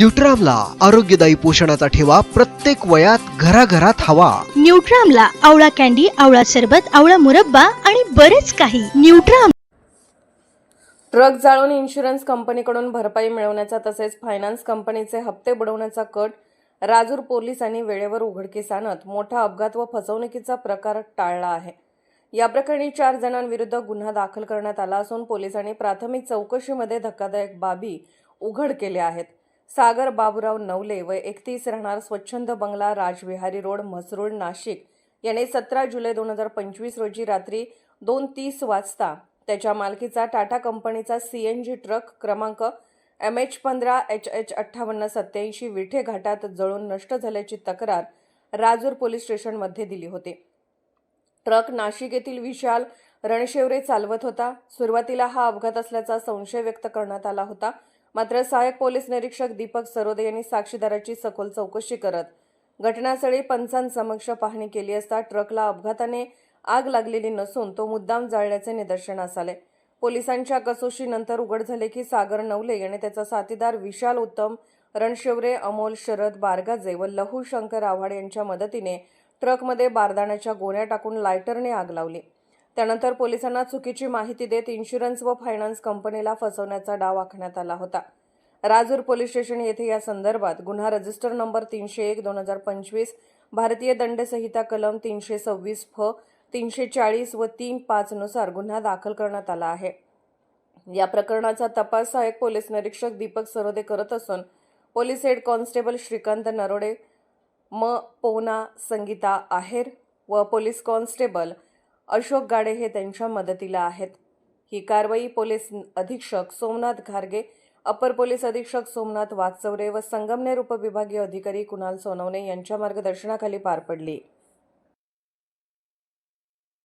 न्यूट्रामला आरोग्यदायी पोषणाचा ठेवा प्रत्येक वयात घराघरात हवा. न्यूट्रामला आवळा कॅन्डी आवळा सरबत आवळा मुरब्बा आणि बरेच काही. न्यूट्राम ट्रक जाळून इन्शुरन्स कंपनीकडून भरपाई मिळवण्याचा तसेच फायनान्स कंपनीचे हप्ते बुडवण्याचा कट राजूर पोलिसांनी वेळेवर उघडकीस आणत मोठा अपघात व फसवणुकीचा प्रकार टाळला आहे. या प्रकरणी चार जणांविरुद्ध गुन्हा दाखल करण्यात आला असून पोलिसांनी प्राथमिक चौकशीमध्ये धक्कादायक बाबी उघड केल्या आहेत. सागर बाबुराव नवले व एकतीस राहणार स्वच्छंद बंगला राजविहारी रोड म्हसरूळ नाशिक. याने सतरा जुलै दोन हजार पंचवीस रोजी रात्री दोन तीस वाजता त्याच्या मालकीचा टाटा कंपनीचा सी एन जी ट्रक क्रमांक एम एच पंधरा एच एच अठ्ठावन्न सत्याऐंशी विठे घाटात जळून नष्ट झाल्याची तक्रार राजूर पोलीस स्टेशनमध्ये दिली होती. ट्रक नाशिक येथील विशाल रणशेवरे चालवत होता. सुरुवातीला हा अपघात असल्याचा संशय व्यक्त करण्यात आला होता. मात्र सहाय्यक पोलीस निरीक्षक दीपक सरोदे यांनी साक्षीदाराची सखोल चौकशी करत घटनास्थळी पंचांसमक्ष पाहणी केली असता ट्रकला अपघाताने आग लागलेली नसून तो मुद्दाम जाळल्याचे निदर्शनास आले पोलिसांच्या कसोशीनंतर उघड झाले की सागर नवले याने त्याचा साथीदार विशाल उत्तम रणशिवरे अमोल शरद बारगाजे व लहू शंकर आव्हाड यांच्या मदतीने ट्रकमध्ये बारदाण्याच्या गोण्या टाकून लायटरने आग लावली. त्यानंतर पोलिसांना चुकीची माहिती देत इन्शुरन्स व फायनान्स कंपनीला फसवण्याचा डाव आखण्यात आला होता. राजूर पोलीस स्टेशन येथे या संदर्भात गुन्हा रजिस्टर नंबर तीनशे एक दोन हजार पंचवीस भारतीय दंडसंहिता कलम तीनशे सव्वीस फ तीनशे चाळीस व तीन पाच नुसार गुन्हा दाखल करण्यात आला आहे. या प्रकरणाचा तपास सहाय्यक पोलीस निरीक्षक दीपक सरोदे करत असून police head constable Shrikant Narode म पोना संगीता आहेर व पोलीस कॉन्स्टेबल अशोक गाडे हे त्यांच्या मदतीला आहेत. ही कारवाई पोलीस अधीक्षक सोमनाथ घारगे अपर पोलीस अधीक्षक सोमनाथ वागचौरे व संगमनेर उपविभागीय अधिकारी कुणाल सोनवणे यांच्या मार्गदर्शनाखाली पार पडली.